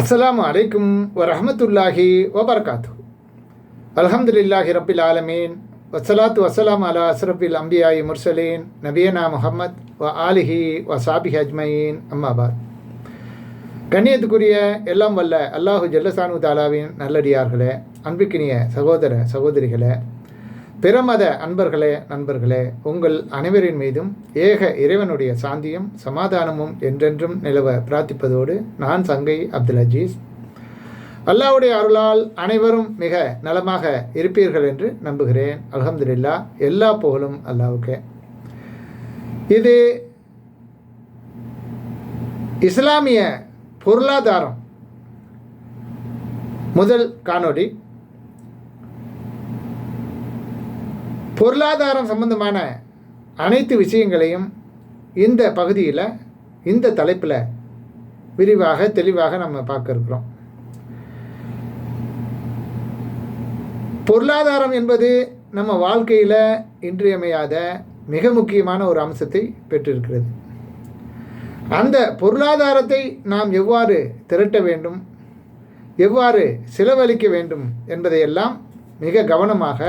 அஸ்லாம் அலைக்கும் வரஹமத்துல்லாஹி வபரகாத்து அல்ஹம்துலில்லாஹி ரபில் ஆலமீன். வசலாத்து வசலாம் அலா அஸ்ரபில் அம்பியாயி முர்சலீன். நபியனா முஹம்மத் வ ஆலிஹி வ சாபி அஜ்மயீன். அம்மாபாத் கண்ணியத்துக்குரிய எல்லாம் வல்ல அல்லாஹு ஜல்லசானு தாலாவின் நல்லடியார்களே அன்பிக்கினிய சகோதர சகோதரிகளே பிறமத அன்பர்களே நண்பர்களே உங்கள் அனைவரின் மீதும் ஏக இறைவனுடைய சாந்தியும் சமாதானமும் என்றென்றும் நிலவ பிரார்த்திப்பதோடு நான் சங்கை அப்துல் அஜீஸ் அல்லாவுடைய அருளால் அனைவரும் மிக நலமாக இருப்பீர்கள் என்று நம்புகிறேன். அலமதுல்லா எல்லா புகழும் அல்லாவுக்கே. இது இஸ்லாமிய பொருளாதாரம் முதல் காணொளி. பொருளாதாரம் சம்பந்தமான அனைத்து விஷயங்களையும் இந்த பகுதியில் இந்த தலைப்பில் விரிவாக தெளிவாக நம்ம பார்க்க இருக்கிறோம். பொருளாதாரம் என்பது நம்ம வாழ்க்கையில் இன்றியமையாத மிக முக்கியமான ஒரு அம்சத்தை பெற்றிருக்கிறது. அந்த பொருளாதாரத்தை நாம் எவ்வாறு திரட்ட வேண்டும் எவ்வாறு செலவழிக்க வேண்டும் என்பதையெல்லாம் மிக கவனமாக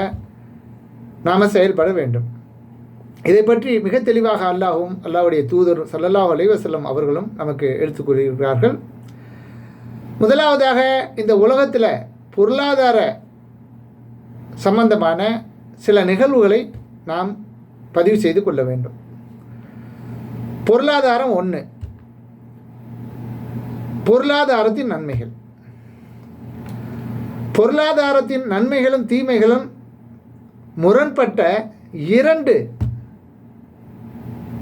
நாம் செயல்பட வேண்டும். இதை பற்றி மிக தெளிவாக அல்லாஹும் அல்லாவுடைய தூதர் சல்லல்லாஹ் அலைவசல்லம் அவர்களும் நமக்கு எடுத்துக் கூறுகிறார்கள் முதலாவதாக இந்த உலகத்தில் பொருளாதார சம்பந்தமான சில நிகழ்வுகளை நாம் பதிவு செய்து கொள்ள வேண்டும். பொருளாதாரம் ஒன்று பொருளாதாரத்தின் நன்மைகள். பொருளாதாரத்தின் நன்மைகளும் தீமைகளும் முரண்பட்ட இரண்டு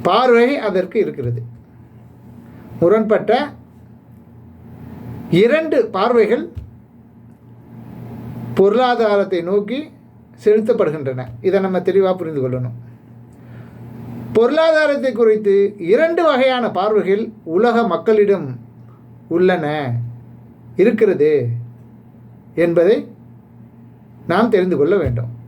பார்வை அதற்கு இருக்கிறது. முரண்பட்ட இரண்டு பார்வைகள் பொருளாதாரத்தை நோக்கி செலுத்தப்படுகின்றன. இதை நம்ம தெளிவாக புரிந்து கொள்ளணும். பொருளாதாரத்தை குறித்து இரண்டு வகையான பார்வைகள் உலக மக்களிடம் உள்ளன இருக்கிறது என்பதை நாம் தெரிந்து கொள்ள வேண்டும்.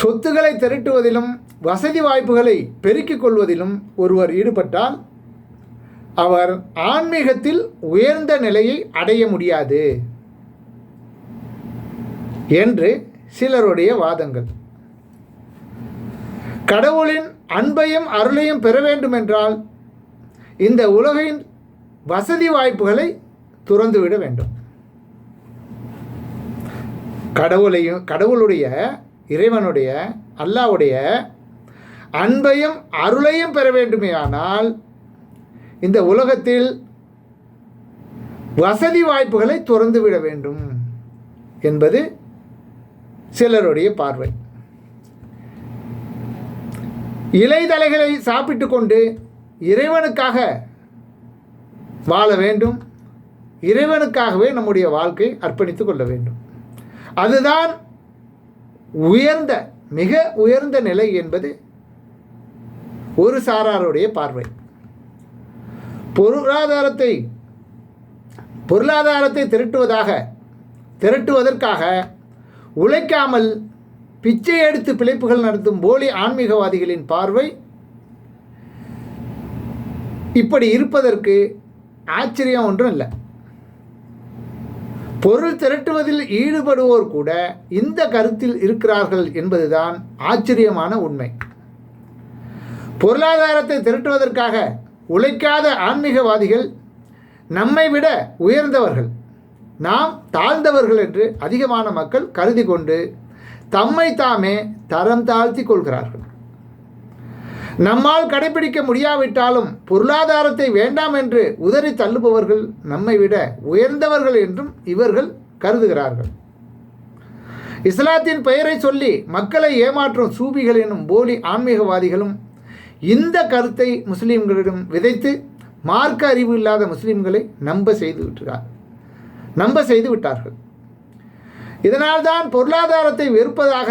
சொத்துக்களை திரட்டுவதிலும் வசதி வாய்ப்புகளை பெருக்கிக் கொள்வதிலும் ஒருவர் ஈடுபட்டால் அவர் ஆன்மீகத்தில் உயர்ந்த நிலையை அடைய முடியாது என்று சிலருடைய வாதங்கள். கடவுளின் அன்பையும் அருளையும் பெற வேண்டுமென்றால் இந்த உலகின் வசதி வாய்ப்புகளை துறந்துவிட வேண்டும். கடவுளையும் கடவுளுடைய இறைவனுடைய அல்லாவுடைய அன்பையும் அருளையும் பெற வேண்டுமேயானால் இந்த உலகத்தில் வசதி வாய்ப்புகளை துறந்து விட வேண்டும் என்பது சிலருடைய பார்வை. இலைதலைகளை சாப்பிட்டு கொண்டு இறைவனுக்காக வாழ வேண்டும். இறைவனுக்காகவே நம்முடைய வாழ்க்கை அர்ப்பணித்து கொள்ள வேண்டும். அதுதான் உயர்ந்த மிக உயர்ந்த நிலை என்பது ஒரு சாராருடைய பார்வை. பொருளாதாரத்தை பொருளாதாரத்தை திரட்டுவதாக திரட்டுவதற்காக உழைக்காமல் பிச்சை எடுத்து பிழைப்புகள் நடத்தும் போலி ஆன்மீகவாதிகளின் பார்வை இப்படி இருப்பதற்கு ஆச்சரியம் ஒன்றும் இல்லை. பொருள் திரட்டுவதில் ஈடுபடுவோர் கூட இந்த கருத்தில் இருக்கிறார்கள் என்பதுதான் ஆச்சரியமான உண்மை. பொருளாதாரத்தை திரட்டுவதற்காக உழைக்காத ஆன்மீகவாதிகள் நம்மை விட உயர்ந்தவர்கள். நாம் தாழ்ந்தவர்கள் என்று அதிகமான மக்கள் கருதி கொண்டு தம்மை தாமே தரம் தாழ்த்தி கொள்கிறார்கள். நம்மால் கடைபிடிக்க முடியாவிட்டாலும் பொருளாதாரத்தை வேண்டாம் என்று உதறி தள்ளுபவர்கள் நம்மை விட உயர்ந்தவர்கள் என்றும் இவர்கள் கருதுகிறார்கள். இஸ்லாத்தின் பெயரை சொல்லி மக்களை ஏமாற்றும் சூபிகள் எனும் போலி ஆன்மீகவாதிகளும் இந்த கருத்தை முஸ்லீம்களிடம் விதைத்து மார்க்க அறிவு இல்லாத முஸ்லீம்களை நம்ப செய்து விட்டார். நம்ப செய்து விட்டார்கள். இதனால்தான் பொருளாதாரத்தை வெறுப்பதாக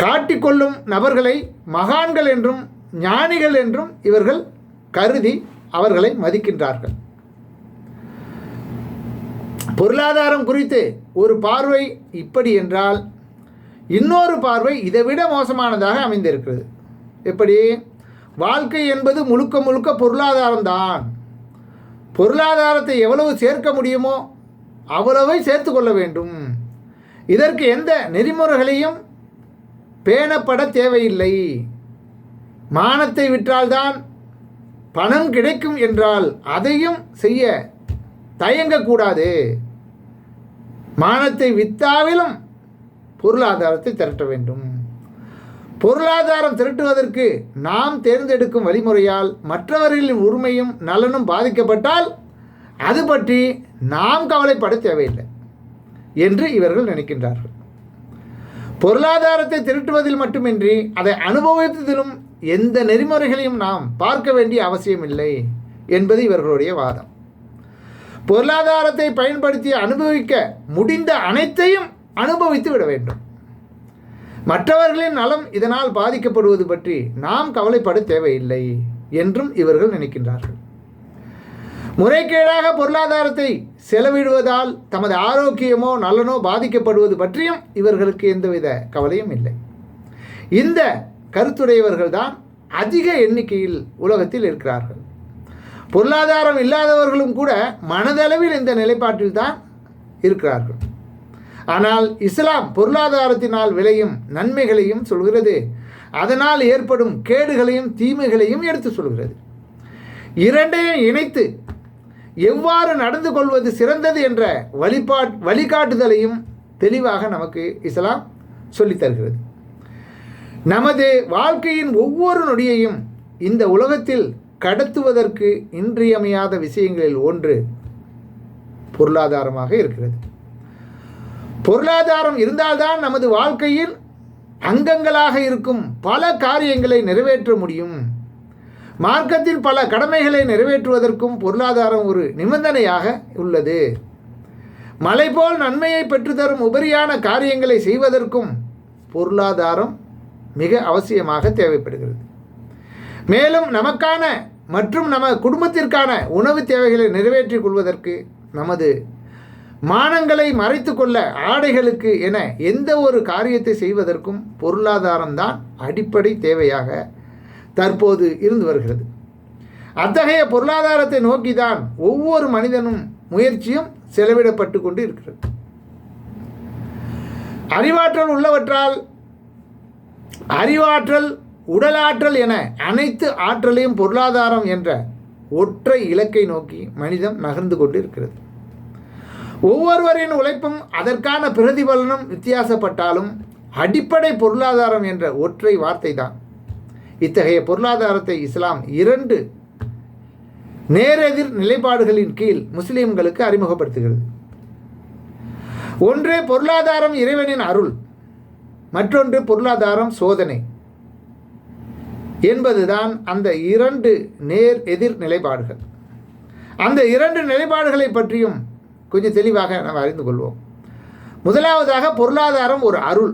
காட்டிக்கொள்ளும் நபர்களை மகான்கள் என்றும் ஞானிகள் என்றும் இவர்கள் கருதி அவர்களை மதிக்கின்றார்கள். பொருளாதாரம் குறித்து ஒரு பார்வை இப்படி என்றால் இன்னொரு பார்வை இதைவிட மோசமானதாக அமைந்திருக்கிறது. எப்படி? வாழ்க்கை என்பது முழுக்க முழுக்க பொருளாதாரம்தான் பொருளாதாரத்தை எவ்வளவு சேர்க்க முடியுமோ அவ்வளவை சேர்த்து கொள்ள வேண்டும். இதற்கு எந்த நெறிமுறைகளையும் பேணப்பட தேவையில்லை. மானத்தை விற்றால்தான் பணம் கிடைக்கும் என்றால் அதையும் செய்ய தயங்கக்கூடாது. மானத்தை வித்தாவிலும் பொருளாதாரத்தை திரட்ட வேண்டும். பொருளாதாரம் திரட்டுவதற்கு நாம் தேர்ந்தெடுக்கும் வழிமுறையால் மற்றவர்களின் உரிமையும் நலனும் பாதிக்கப்பட்டால் அது பற்றி நாம் கவலைப்பட தேவையில்லை என்று இவர்கள் நினைக்கின்றார்கள். பொருளாதாரத்தை திருட்டுவதில் மட்டுமின்றி அதை அனுபவித்ததிலும் எந்த நெறிமுறைகளையும் நாம் பார்க்க வேண்டிய அவசியமில்லை என்பது இவர்களுடைய வாதம். பொருளாதாரத்தை பயன்படுத்தி அனுபவிக்க முடிந்த அனைத்தையும் அனுபவித்து விட வேண்டும். மற்றவர்களின் நலம் இதனால் பாதிக்கப்படுவது பற்றி நாம் கவலைப்பட தேவையில்லை என்றும் இவர்கள் நினைக்கின்றார்கள். முறைகேடாக பொருளாதாரத்தை செலவிடுவதால் தமது ஆரோக்கியமோ நலனோ பாதிக்கப்படுவது பற்றியும் இவர்களுக்கு எந்தவித கவலையும் இல்லை. இந்த கருத்துடையவர்கள்தான் அதிக எண்ணிக்கையில் உலகத்தில் இருக்கிறார்கள். பொருளாதாரம் இல்லாதவர்களும் கூட மனதளவில் இந்த நிலைப்பாட்டில் தான் இருக்கிறார்கள். ஆனால் இஸ்லாம் பொருளாதாரத்தினால் விளையும் நன்மைகளையும் சொல்கிறது. அதனால் ஏற்படும் கேடுகளையும் தீமைகளையும் எடுத்து சொல்கிறது. இரண்டையும் இணைத்து எவ்வாறு நடந்து கொள்வது சிறந்தது என்ற வழிபாட் வழிகாட்டுதலையும் தெளிவாக நமக்கு இஸ்லாம் சொல்லித் தருகிறது. நமது வாழ்க்கையின் ஒவ்வொரு நொடியையும் இந்த உலகத்தில் கடத்துவதற்கு இன்றியமையாத விஷயங்களில் ஒன்று பொருளாதாரமாக இருக்கிறது. பொருளாதாரம் இருந்தால்தான் நமது வாழ்க்கையில் அங்கங்களாக இருக்கும் பல காரியங்களை நிறைவேற்ற முடியும். மார்க்கத்தில் பல கடமைகளை நிறைவேற்றுவதற்கும் பொருளாதாரம் ஒரு நிபந்தனையாக உள்ளது. மலை போல் நன்மையை பெற்றுத்தரும் உபரியான காரியங்களை செய்வதற்கும் பொருளாதாரம் மிக அவசியமாக தேவைப்படுகிறது. மேலும் நமக்கான மற்றும் நம்ம குடும்பத்திற்கான உணவு தேவைகளை நிறைவேற்றிக் கொள்வதற்கு நமது மானங்களை மறைத்து கொள்ள ஆடைகளுக்கு என எந்த ஒரு காரியத்தை செய்வதற்கும் பொருளாதாரம்தான் அடிப்படை தேவையாக தற்போது இருந்து வருகிறது. அத்தகைய பொருளாதாரத்தை நோக்கிதான் ஒவ்வொரு மனிதனும் முயற்சியும் செலவிடப்பட்டு கொண்டு இருக்கிறது அறிவாற்றல் உள்ளவற்றால் அறிவாற்றல் உடலாற்றல் என அனைத்து ஆற்றலையும் பொருளாதாரம் என்ற ஒற்றை இலக்கை நோக்கி மனிதன் நகர்ந்து கொண்டு இருக்கிறது ஒவ்வொருவரின் உழைப்பும் அதற்கான பிரதிபலனும் வித்தியாசப்பட்டாலும் அடிப்படை பொருளாதாரம் என்ற ஒற்றை வார்த்தை தான் இத்தகைய பொருளாதாரத்தை இஸ்லாம் இரண்டு நேரெதிர் நிலைப்பாடுகளின் கீழ் முஸ்லீம்களுக்கு அறிமுகப்படுத்துகிறது. ஒன்று பொருளாதாரம் இறைவனின் அருள் மற்றொன்று பொருளாதாரம் சோதனை என்பதுதான் அந்த இரண்டு நேர் எதிர் நிலைப்பாடுகள். அந்த இரண்டு நிலைப்பாடுகளை பற்றியும் கொஞ்சம் தெளிவாக நாம் அறிந்து கொள்வோம். முதலாவதாக பொருளாதாரம் ஒரு அருள்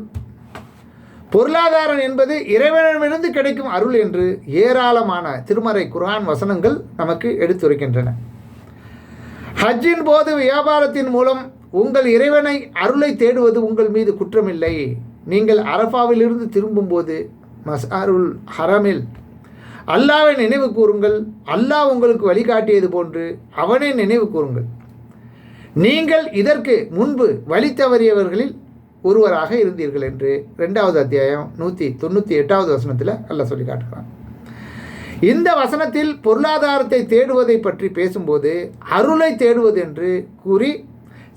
பொருளாதாரம் என்பது இறைவனிடமிருந்து கிடைக்கும் அருள் என்று ஏராளமான திருமறை குர்ஆன் வசனங்கள் நமக்கு எடுத்துரைக்கின்றன. ஹஜ்ஜின் போது வியாபாரத்தின் மூலம் உங்கள் இறைவனை அருளை தேடுவது உங்கள் மீது குற்றமில்லை. நீங்கள் அரஃபாவிலிருந்து திரும்பும்போது மசாருல் ஹரமில் அல்லாவை நினைவு கூறுங்கள். அல்லாஹ் உங்களுக்கு வழிகாட்டியது போன்று அவனை நினைவு கூறுங்கள். நீங்கள் இதற்கு முன்பு வழி தவறியவர்களில் ஒருவராக இருந்தீர்கள் என்று ரெண்டாவது அத்தியாயம் நூற்றி தொண்ணூற்றி எட்டாவது வசனத்தில் அல்ல சொல்லி காட்டுகிறான். இந்த வசனத்தில் பொருளாதாரத்தை தேடுவதை பற்றி பேசும்போது அருளை தேடுவது என்று கூறி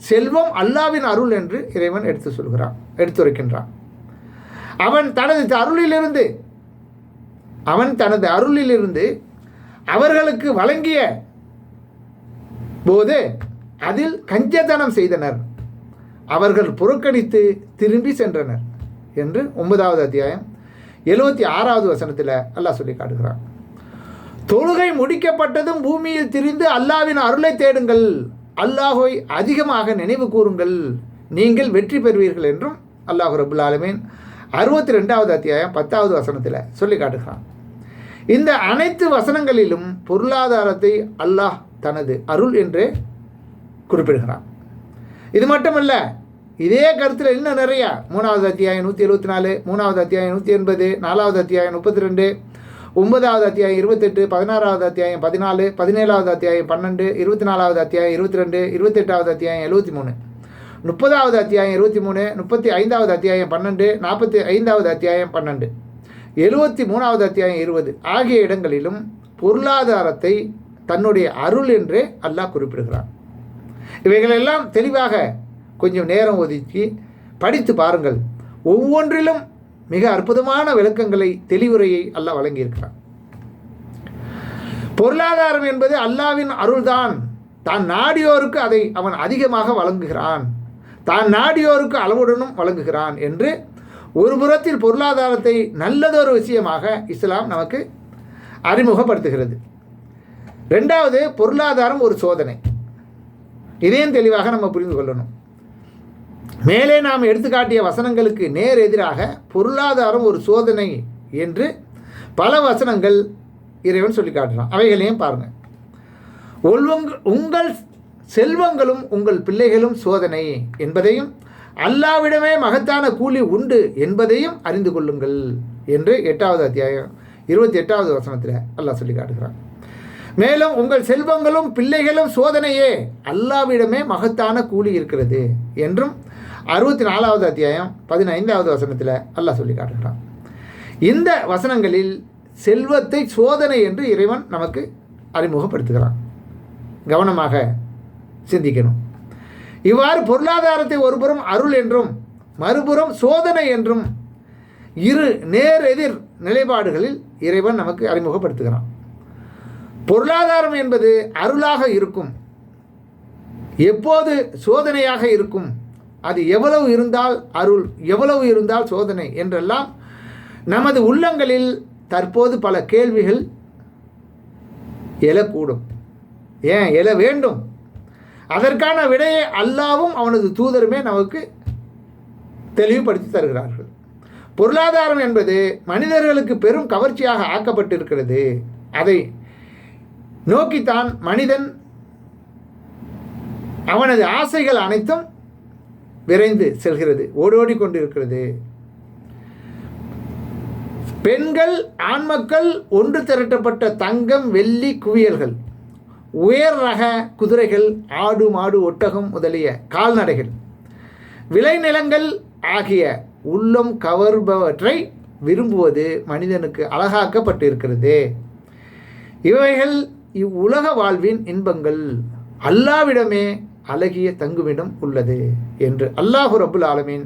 செல்வம் அல்லாவின் அருள் என்று இறைவன் எடுத்து சொல்கிறான் எடுத்துரைக்கின்றான். அவன் தனது அருளிலிருந்து அவன் தனது அருளிலிருந்து அவர்களுக்கு வழங்கிய போது அதில் கஞ்சத்தனம் செய்தனர். அவர்கள் புறக்கணித்து திரும்பி சென்றனர் என்று ஒன்பதாவது அத்தியாயம் எழுபத்தி ஆறாவது வசனத்தில் அல்லாஹ் சொல்லி காட்டுகிறான். தொழுகை முடிக்கப்பட்டதும் பூமியில் திரிந்து அல்லாவின் அருளை தேடுங்கள். அல்லாஹை அதிகமாக நினைவு கூறுங்கள். நீங்கள் வெற்றி பெறுவீர்கள் என்றும் அல்லாஹ் ரபுல் ஆலமீன் அறுபத்தி ரெண்டாவது அத்தியாயம் பத்தாவது வசனத்தில் சொல்லி காட்டுகிறான். இந்த அனைத்து வசனங்களிலும் பொருளாதாரத்தை அல்லாஹ் தனது அருள் என்று குறிப்பிடுகிறான். இது மட்டுமல்ல இதே கருத்தில் இன்னும் நிறையா. மூணாவது அத்தியாயம் நூற்றி எழுபத்தி நாலு மூணாவது அத்தியாயம் நூற்றி எண்பது நாலாவது அத்தியாயம் முப்பத்தி ரெண்டு ஒன்பதாவது அத்தியாயம் இருபத்தெட்டு பதினாறாவது அத்தியாயம் பதினாலு பதினேழாவது அத்தியாயம் பன்னெண்டு இருபத்தி நாலாவது அத்தியாயம் இருபத்தி ரெண்டு இருபத்தெட்டாவது அத்தியாயம் எழுபத்தி மூணு. முப்பதாவது அத்தியாயம் இருபத்தி மூணு முப்பத்தி ஐந்தாவது அத்தியாயம் பன்னெண்டு நாற்பத்தி ஐந்தாவது அத்தியாயம் பன்னெண்டு. எழுபத்தி மூணாவது அத்தியாயம் இருபது. ஆகிய இடங்களிலும் பொருளாதாரத்தை தன்னுடைய அருள் என்றே அல்லாஹ் குறிப்பிடுகிறான். இவைகளெல்லாம் தெளிவாக கொஞ்சம் நேரம் ஒதுக்கி படித்து பாருங்கள். ஒவ்வொன்றிலும் மிக அற்புதமான விளக்கங்களை தெளிவுரையை அல்லாஹ் வழங்கியிருக்கிறான். பொருளாதாரம் என்பது அல்லாவின் அருள்தான். தான் நாடியோருக்கு அதை அவன் அதிகமாக வழங்குகிறான். தான் நாடியோருக்கு அளவுடனும் வழங்குகிறான் என்று ஒரு புறத்தில் பொருளாதாரத்தை நல்லதொரு விஷயமாக இஸ்லாம் நமக்கு அறிமுகப்படுத்துகிறது. ரெண்டாவது பொருளாதாரம் ஒரு சோதனை. இதையும் தெளிவாக நம்ம புரிந்து கொள்ளணும். மேலே நாம் எடுத்துக்காட்டிய வசனங்களுக்கு நேர் எதிராக பொருளாதாரம் ஒரு சோதனை என்று பல வசனங்கள் இறைவன் சொல்லி காட்டுறான் அவைகளையும் பாருங்கள் உள்வங்க- உங்கள் செல்வங்களும் உங்கள் பிள்ளைகளும் சோதனை என்பதையும் அல்லாவிடமே மகத்தான கூலி உண்டு என்பதையும் அறிந்து கொள்ளுங்கள் என்று எட்டாவது அத்தியாயம் இருபத்தி எட்டாவது வசனத்தில் அல்லாஹ் சொல்லி காட்டுகிறான். மேலும் உங்கள் செல்வங்களும் பிள்ளைகளும் சோதனையே அல்லாவிடமே மகத்தான கூலி இருக்கிறது என்றும் அறுபத்தி நாலாவது அத்தியாயம் பதினைந்தாவது வசனத்தில் அல்லாஹ் சொல்லி காட்டுகிறான். இந்த வசனங்களில் செல்வத்தை சோதனை என்று இறைவன் நமக்கு அறிமுகப்படுத்துகிறான். கவனமாக சிந்திக்கணும். இவ்வாறு பொருளாதாரத்தை ஒருபுறம் அருள் என்றும் மறுபுறம் சோதனை என்றும் இரு நேர் எதிர் நிலைப்பாடுகளில் இறைவன் நமக்கு அறிமுகப்படுத்துகிறான். பொருளாதாரம் என்பது அருளாக இருக்கும். எப்போது சோதனையாக இருக்கும்? அது எவ்வளவு இருந்தால் அருள் எவ்வளவு இருந்தால் சோதனை என்றெல்லாம் நமது உள்ளங்களில் தற்போது பல கேள்விகள் எழக்கூடும். ஏன்? எழ வேண்டும். அதற்கான விடையை அல்லாவும் அவனது தூதருமே நமக்கு தெளிவுபடுத்தி தருகிறார்கள். பொருளாதாரம் என்பது மனிதர்களுக்கு பெரும் கவர்ச்சியாக ஆக்கப்பட்டிருக்கிறது. அதை நோக்கித்தான் மனிதன் அவனது ஆசைகள் அனைத்தும் விரைந்து செல்கிறது ஓடோடி கொண்டிருக்கிறது பெண்கள் ஆண்மக்கள் ஒன்று திரட்டப்பட்ட தங்கம் வெள்ளி குவியல்கள் உயர் ரக குதிரைகள் ஆடு மாடு ஒட்டகம் முதலிய கால்நடைகள் விளைநிலங்கள் ஆகிய உள்ளம் கவர்பவற்றை விரும்புவது மனிதனுக்கு அழகாக்கப்பட்டிருக்கிறது. இவைகள் இவ்வுலக வாழ்வின் இன்பங்கள். அல்லாவிடமே அழகிய தங்குமிடம் உள்ளது என்று அல்லாஹு ரபுல் ஆலமீன்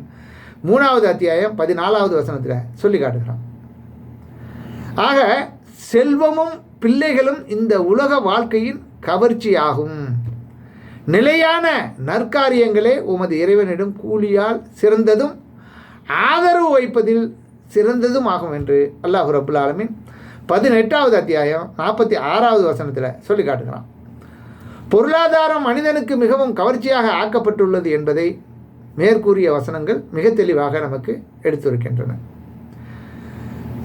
மூணாவது அத்தியாயம் பதினாலாவது வசனத்தில் சொல்லி காட்டுகிறான். ஆக செல்வமும் பிள்ளைகளும் இந்த உலக வாழ்க்கையின் கவர்ச்சியாகும். நிலையான நற்காரியங்களே உமது இறைவனிடம் கூலியால் சிறந்ததும் ஆதரவு வைப்பதில் சிறந்ததும் ஆகும் என்று அல்லாஹு ரபுல் ஆலமின் பதினெட்டாவது அத்தியாயம் நாற்பத்தி ஆறாவது வசனத்தில் சொல்லி காட்டுகிறான். பொருளாதாரம் மனிதனுக்கு மிகவும் கவர்ச்சியாக ஆக்கப்பட்டுள்ளது என்பதை மேற்கூறிய வசனங்கள் மிக தெளிவாக நமக்கு எடுத்துரைக்கின்றன.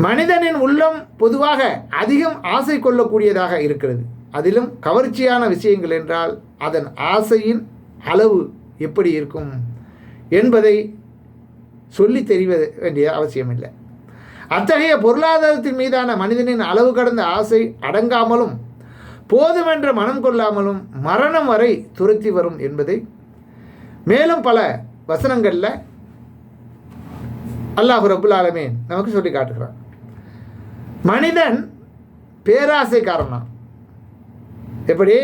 மனிதனின் உள்ளம் பொதுவாக அதிகம் ஆசை கொள்ளக்கூடியதாக இருக்கிறது. அதிலும் கவர்ச்சியான விஷயங்கள் என்றால் அதன் ஆசையின் அளவு எப்படி இருக்கும் என்பதை சொல்லி தெரிய வேண்டிய அவசியமில்லை. அத்தகைய பொருளாதாரத்தின் மீதான மனிதனின் அளவு கடந்த ஆசை அடங்காமலும் போதுமென்ற மனம் கொள்ளாமலும் மரணம் வரை துரத்தி வரும் என்பதை மேலும் பல வசனங்களில் அல்லாஹ் ரபுல் நமக்கு சொல்லி காட்டுகிறான். மனிதன் பேராசைக்காரனா எப்படி?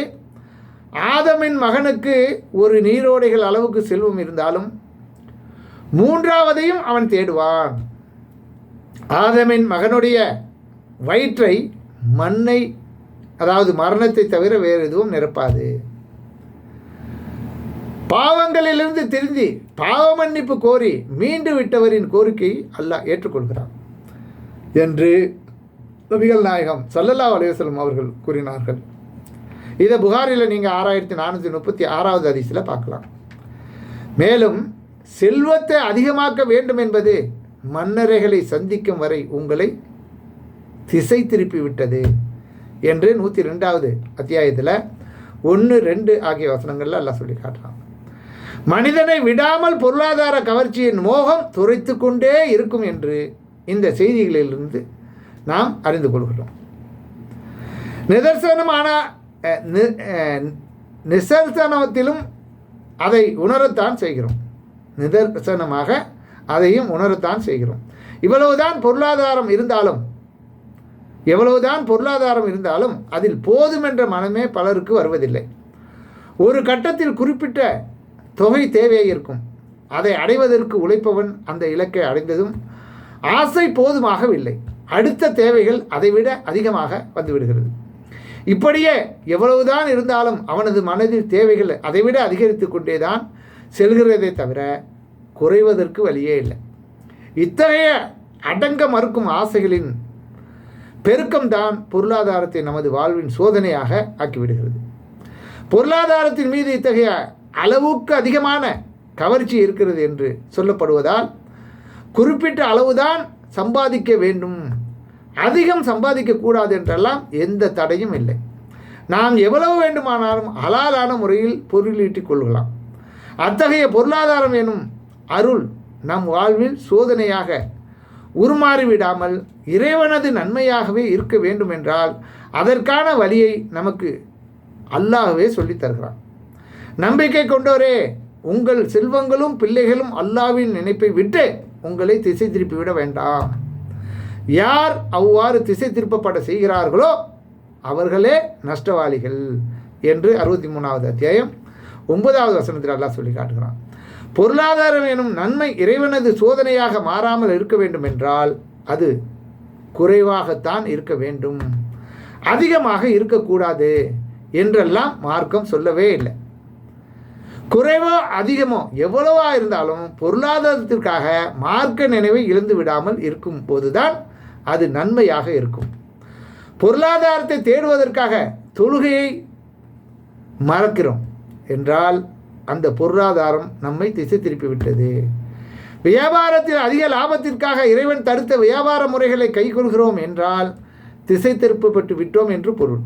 ஆதமின் மகனுக்கு ஒரு நீரோடைகள் அளவுக்கு செல்வம் இருந்தாலும் மூன்றாவதையும் அவன் தேடுவான். ஆதமின் மகனுடைய வயிற்றை மண்ணை அதாவது மரணத்தை தவிர வேறு எதுவும் நிரப்பாது. பாவங்களிலிருந்து திருந்தி பாவ மன்னிப்பு கோரி மீண்டு விட்டவரின் கோரிக்கை அல்லாஹ் ஏற்றுக்கொள்கிறான் என்று நபிகள் நாயகம் சல்லல்லா அலையவசலம் அவர்கள் கூறினார்கள். இதை புகாரில் நீங்கள் ஆறாயிரத்தி நானூற்றி முப்பத்தி ஆறாவது அதிசயில் பார்க்கலாம். மேலும் செல்வத்தை அதிகமாக்க வேண்டும் என்பது மன்னரைகளை சந்திக்கும் வரை உங்களை திசை திருப்பி விட்டது. என்று நூற்றி ரெண்டாவது அத்தியாயத்தில் ஒன்று ரெண்டு ஆகிய வசனங்களில் எல்லாம் சொல்லி காட்டுறாங்க மனிதனை விடாமல் பொருளாதார கவர்ச்சியின் மோகம் துரைத்து கொண்டே இருக்கும் என்று இந்த செய்திகளிலிருந்து நாம் அறிந்து கொள்கிறோம். நிதர்சனமான நி- நிசர்சனத்திலும் அதை உணரத்தான் செய்கிறோம். நிதர்சனமாக அதையும் உணரத்தான் செய்கிறோம். இவ்வளவுதான் பொருளாதாரம் இருந்தாலும் எவ்வளவுதான் பொருளாதாரம் இருந்தாலும் அதில் போதுமென்ற மனமே பலருக்கு வருவதில்லை. ஒரு கட்டத்தில் குறிப்பிட்ட தொகை தேவையாக இருக்கும். அதை அடைவதற்கு உழைப்பவன் அந்த இலக்கை அடைந்ததும் ஆசை போதுமாகவில்லை. அடுத்த தேவைகள் அதைவிட அதிகமாக வந்துவிடுகிறது. இப்படியே எவ்வளவுதான் இருந்தாலும் அவனது மனதில் தேவைகள் அதைவிட அதிகரித்து கொண்டேதான் செல்கிறதே தவிர குறைவதற்கு வழியே இல்லை. இத்தகைய அடங்க மறுக்கும் ஆசைகளின் பெருக்கம்தான் பொருளாதாரத்தை நமது வாழ்வின் சோதனையாக ஆக்கிவிடுகிறது. பொருளாதாரத்தின் மீது இத்தகைய அளவுக்கு அதிகமான கவர்ச்சி இருக்கிறது என்று சொல்லப்படுவதால் குறிப்பிட்ட அளவுதான் சம்பாதிக்க வேண்டும். அதிகம் சம்பாதிக்கக்கூடாது என்றெல்லாம் எந்த தடையும் இல்லை. நாம் எவ்வளவு வேண்டுமானாலும் அலாலான முறையில் பொருளீட்டிக் கொள்ளலாம் அத்தகைய பொருளாதாரம் எனும் அருள் நம் வாழ்வில் சோதனையாக உருமாறிவிடாமல் இறைவனது நன்மையாகவே இருக்க வேண்டும் என்றால் அதற்கான வழியை நமக்கு அல்லாஹ்வே சொல்லித் தருகிறான். நம்பிக்கை கொண்டோரே உங்கள் செல்வங்களும் பிள்ளைகளும் அல்லாவின் நினைப்பை விட்டு உங்களை திசை திருப்பிவிட வேண்டாம். யார் அவ்வாறு திசை திருப்பப்பட செய்கிறார்களோ அவர்களே நஷ்டவாளிகள் என்று அறுபத்தி மூணாவது அத்தியாயம் ஒன்பதாவது வசனத்தில் அல்லாஹ் சொல்லி காட்டுகிறான். பொருளாதாரம் எனும் நன்மை இறைவனது சோதனையாக மாறாமல் இருக்க வேண்டும் என்றால் அது குறைவாகத்தான் இருக்க வேண்டும். அதிகமாக இருக்கக்கூடாது என்றெல்லாம் மார்க்கம் சொல்லவே இல்லை. குறைவோ அதிகமோ எவ்வளவா இருந்தாலும் பொருளாதாரத்திற்காக மார்க்க நினைவை இழந்து விடாமல் இருக்கும் போதுதான் அது நன்மையாக இருக்கும். பொருளாதாரத்தை தேடுவதற்காக தொழுகையை மறக்கிறோம் என்றால் அந்த பொருளாதாரம் நம்மை திசை திருப்பி விட்டது. வியாபாரத்தில் அதிக லாபத்திற்காக இறைவன் தடுத்த வியாபார முறைகளை கைகொள்கிறோம் என்றால் திசை திருப்பப்பட்டு விட்டோம் என்று பொருள்.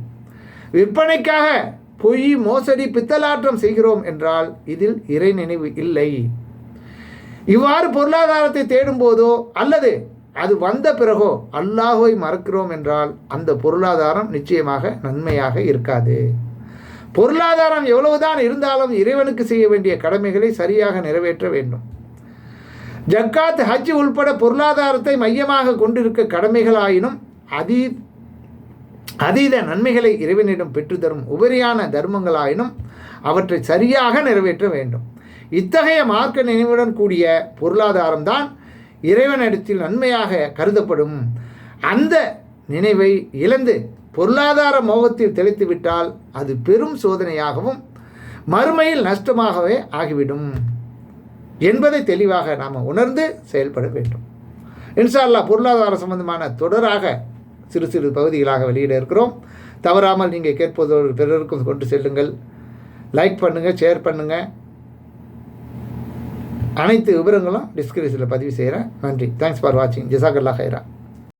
விற்பனைக்காக பொய் மோசடி பித்தலாற்றம் செய்கிறோம் என்றால் இதில் இறை நினைவு இல்லை. இவ்வாறு பொருளாதாரத்தை தேடும் போதோ அல்லது அது வந்த பிறகோ அல்லாஹுவை மறக்கிறோம் என்றால் அந்த பொருளாதாரம் நிச்சயமாக நன்மையாக இருக்காது. பொருளாதாரம் எவ்வளவுதான் இருந்தாலும் இறைவனுக்கு செய்ய வேண்டிய கடமைகளை சரியாக நிறைவேற்ற வேண்டும். ஜக்காத் ஹஜ் உள்பட பொருளாதாரத்தை மையமாக கொண்டிருக்க கடமைகளாயினும் அதீ அதீத நன்மைகளை இறைவனிடம் பெற்றுத்தரும் உபரியான தர்மங்களாயினும் அவற்றை சரியாக நிறைவேற்ற வேண்டும். இத்தகைய மார்க்க நினைவுடன் கூடிய பொருளாதாரம்தான் இறைவனிடத்தில் நன்மையாக கருதப்படும். அந்த நினைவை இழந்து பொருளாதார மோகத்தில் தெளித்துவிட்டால் அது பெரும் சோதனையாகவும் மறுமையில் நஷ்டமாகவே ஆகிவிடும் என்பதை தெளிவாக நாம் உணர்ந்து செயல்பட வேண்டும். இன்ஷா அல்லாஹ் பொருளாதார சம்பந்தமான தொடராக சிறு சிறு பகுதிகளாக வெளியிட இருக்கிறோம். தவறாமல் நீங்கள் கேட்பதோடு பிறருக்கும் கொண்டு செல்லுங்கள். லைக் பண்ணுங்கள் ஷேர் பண்ணுங்கள் அனைத்து விவரங்களும் டிஸ்கிரிப்ஷனில் பதிவு செய்கிறேன் நன்றி. தேங்க்ஸ் ஃபார் வாட்சிங் ஜிசாக்கல்லா ஹைரா.